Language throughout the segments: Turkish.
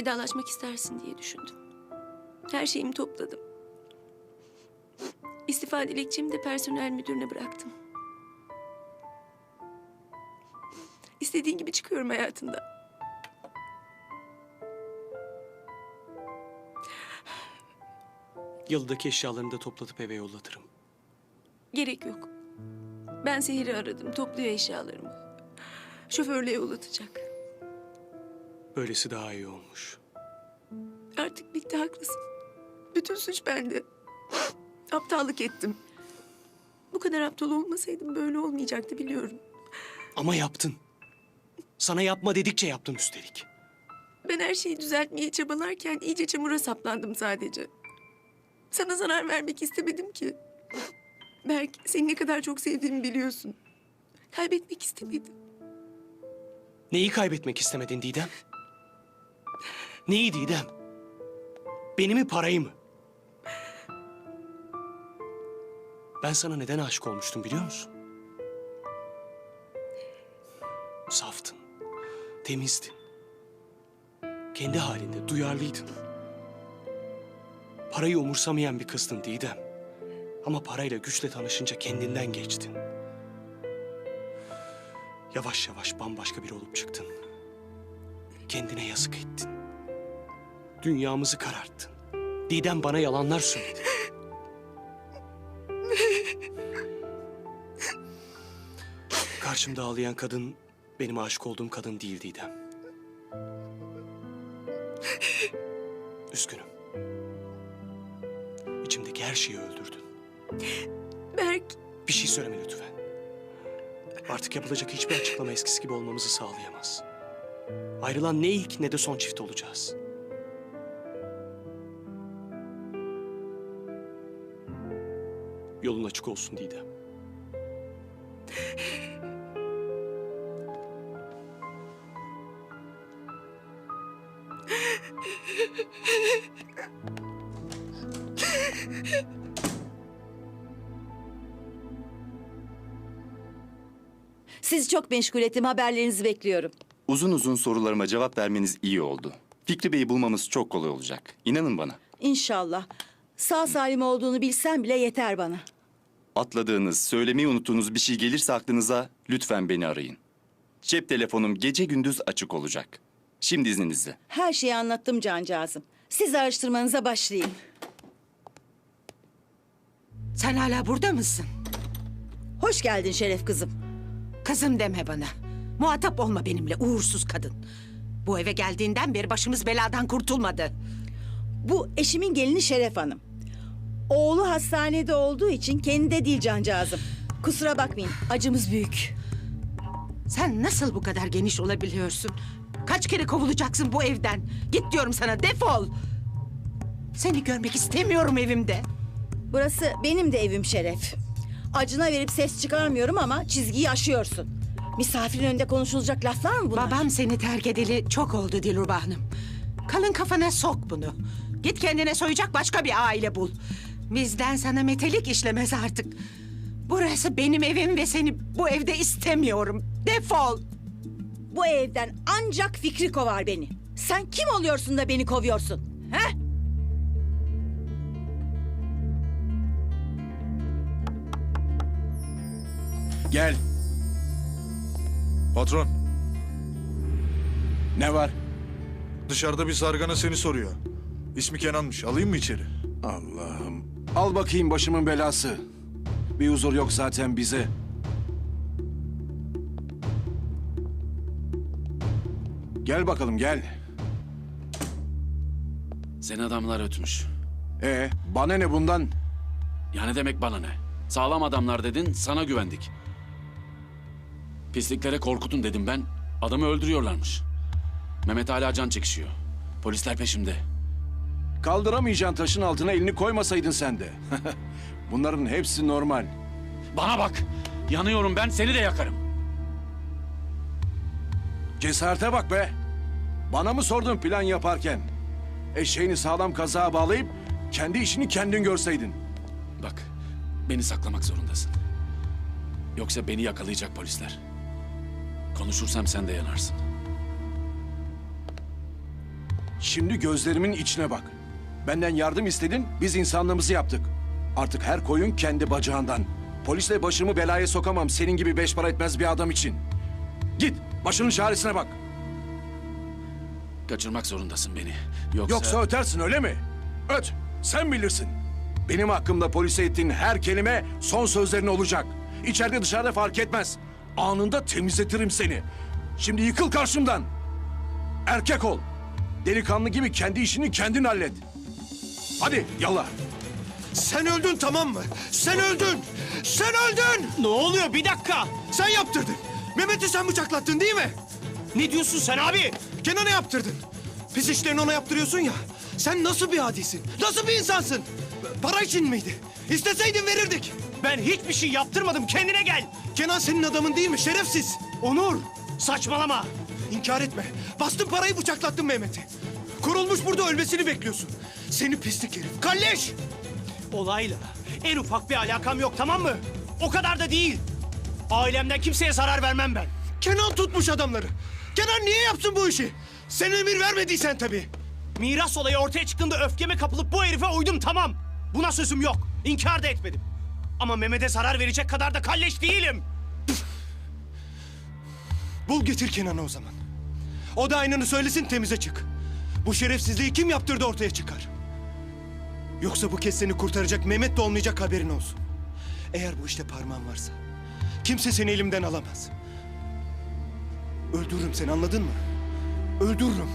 vedalaşmak istersin diye düşündüm. Her şeyimi topladım. İstifa dilekçemi de personel müdürüne bıraktım. İstediğin gibi çıkıyorum hayatında. Yalıdaki eşyalarını da toplatıp eve yollatırım. Gerek yok. Ben Seher'i aradım. Topluyor eşyalarımı. Şoförle yollatacak. Böylesi daha iyi olmuş. Artık bitti haklısın. Bütün suç bende. Aptallık ettim. Bu kadar aptal olmasaydım böyle olmayacaktı biliyorum. Ama yaptın. Sana yapma dedikçe yaptın üstelik. Ben her şeyi düzeltmeye çabalarken iyice çamura saplandım sadece. Sana zarar vermek istemedim ki. Berk, seni ne kadar çok sevdiğimi biliyorsun. Kaybetmek istemedim. Neyi kaybetmek istemedin Didem? Neyi Didem? Beni mi parayı mı? Ben sana neden aşık olmuştum biliyor musun? Saftın, temizdin. Kendi halinde duyarlıydın. Parayı umursamayan bir kızdın Didem. Ama parayla güçle tanışınca kendinden geçtin. Yavaş yavaş bambaşka biri olup çıktın. Kendine yazık ettin. Dünyamızı kararttın. Didem bana yalanlar söyledi. Karşımda ağlayan kadın benim aşık olduğum kadın değil Didem. Üzgünüm. İçimdeki her şeyi öldürdün. Berk, Bir şey söyleme lütfen. Artık yapılacak hiçbir açıklama eskisi gibi olmamızı sağlayamaz. Ayrılan ne ilk ne de son çift olacağız. Yolun açık olsun Didem. Sizi çok meşgul ettim. Haberlerinizi bekliyorum. Uzun uzun sorularıma cevap vermeniz iyi oldu. Fikri Bey'i bulmamız çok kolay olacak. İnanın bana. İnşallah. Sağ salim olduğunu bilsem bile yeter bana. Atladığınız, söylemeyi unuttuğunuz bir şey gelirse aklınıza lütfen beni arayın. Cep telefonum gece gündüz açık olacak. Şimdi izninizle. Her şeyi anlattım cancağızım. Siz araştırmanıza başlayın. Sen hala burada mısın? Hoş geldin Şeref kızım. Kızım deme bana. Muhatap olma benimle uğursuz kadın. Bu eve geldiğinden beri başımız beladan kurtulmadı. Bu eşimin gelini Şeref Hanım. Oğlu hastanede olduğu için kendi de değil cancağızım. Kusura bakmayın. Acımız büyük. Sen nasıl bu kadar geniş olabiliyorsun? Kaç kere kovulacaksın bu evden? Git diyorum sana defol. Seni görmek istemiyorum evimde. Burası benim de evim Şeref. Acına verip ses çıkarmıyorum ama çizgiyi aşıyorsun. Misafirin önünde konuşulacak laflar mı bunlar? Babam seni terk edeli çok oldu Dilruba Hanım. Kalın kafana sok bunu. Git kendine soyacak başka bir aile bul. Bizden sana metelik işlemez artık. Burası benim evim ve seni bu evde istemiyorum. Defol. Bu evden ancak Fikri kovar beni. Sen kim oluyorsun da beni kovuyorsun? He? Gel. Patron, Ne var? dışarıda bir zargana seni soruyor. İsmi Kenan'mış. Alayım mı içeri? Allah'ım. Al bakayım başımın belası. Bir huzur yok zaten bize. Gel bakalım gel. Seni adamlar ötmüş. Ee, bana ne bundan? Ya ne demek bana ne? Sağlam adamlar dedin, sana güvendik. Pisliklere korkutun dedim ben. Adamı öldürüyorlarmış. Mehmet hala can çekişiyor. Polisler peşimde. Kaldıramayacağın taşın altına elini koymasaydın sen de. Bunların hepsi normal. Bana bak! Yanıyorum ben, seni de yakarım. Cesarete bak be. Bana mı sordun plan yaparken? Eşeğini sağlam kazağa bağlayıp kendi işini kendin görseydin. Bak, beni saklamak zorundasın. Yoksa beni yakalayacak polisler. Konuşursam sen de yanarsın. Şimdi gözlerimin içine bak. Benden yardım istedin, biz insanlığımızı yaptık. Artık her koyun kendi bacağından. Polisle başımı belaya sokamam senin gibi beş para etmez bir adam için. Git, başının çaresine bak. Kaçırmak zorundasın beni. Yoksa... Yoksa ötersin öyle mi? Öt, sen bilirsin. Benim hakkımda polise ettiğin her kelime son sözlerin olacak. İçeride dışarıda fark etmez. Anında temizletirim seni. Şimdi yıkıl karşımdan. Erkek ol. Delikanlı gibi kendi işini kendin hallet. Hadi yallah. Sen öldün tamam mı? Sen öldün! Sen öldün! Ne oluyor bir dakika? Sen yaptırdın. Mehmet'i sen bıçaklattın değil mi? Ne diyorsun sen abi? Kenan'a yaptırdın. Pis işlerini ona yaptırıyorsun ya. Sen nasıl bir adisin? Nasıl bir insansın? Para için miydi? İsteseydin verirdik. Ben hiçbir şey yaptırmadım kendine gel. Kenan senin adamın değil mi? Şerefsiz. Onur saçmalama. İnkar etme. Bastın parayı bıçaklattın Mehmet'i. Kurulmuş burada ölmesini bekliyorsun. Seni pislik herif. Kalleş! Olayla en ufak bir alakam yok tamam mı? O kadar da değil. Ailemden kimseye zarar vermem ben. Kenan tutmuş adamları. Kenan niye yapsın bu işi? Sen emir vermediysen tabii. Miras olayı ortaya çıktığında öfkeme kapılıp bu herife uydum tamam. Buna sözüm yok. İnkar da etmedim. Ama Mehmet'e zarar verecek kadar da kalleş değilim. Bul getir Kenan'ı o zaman. O da aynını söylesin temize çık. Bu şerefsizliği kim yaptırdı ortaya çıkar. Yoksa bu kez seni kurtaracak Mehmet de olmayacak haberin olsun. Eğer bu işte parmağın varsa kimse seni elimden alamaz. Öldürürüm seni anladın mı? Öldürürüm.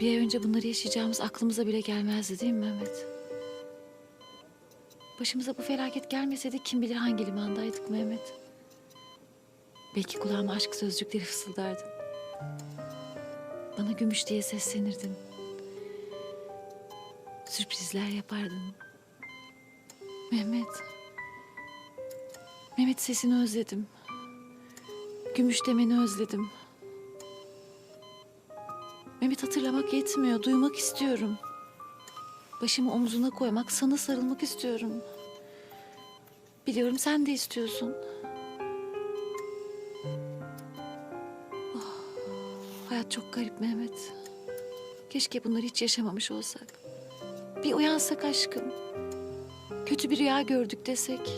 Bir ay önce bunları yaşayacağımız aklımıza bile gelmezdi değil mi Mehmet? Başımıza bu felaket gelmeseydi kim bilir hangi limandaydık Mehmet? Belki kulağıma aşk sözcükleri fısıldardın. Bana gümüş diye seslenirdin. Sürprizler yapardın. Mehmet. Mehmet sesini özledim. Gümüş demeni özledim. Mehmet hatırlamak yetmiyor. Duymak istiyorum. Başımı omzuna koymak, sana sarılmak istiyorum. Biliyorum sen de istiyorsun. Hayat çok garip Mehmet. Keşke bunları hiç yaşamamış olsak. Bir uyansak aşkım. Kötü bir rüya gördük desek.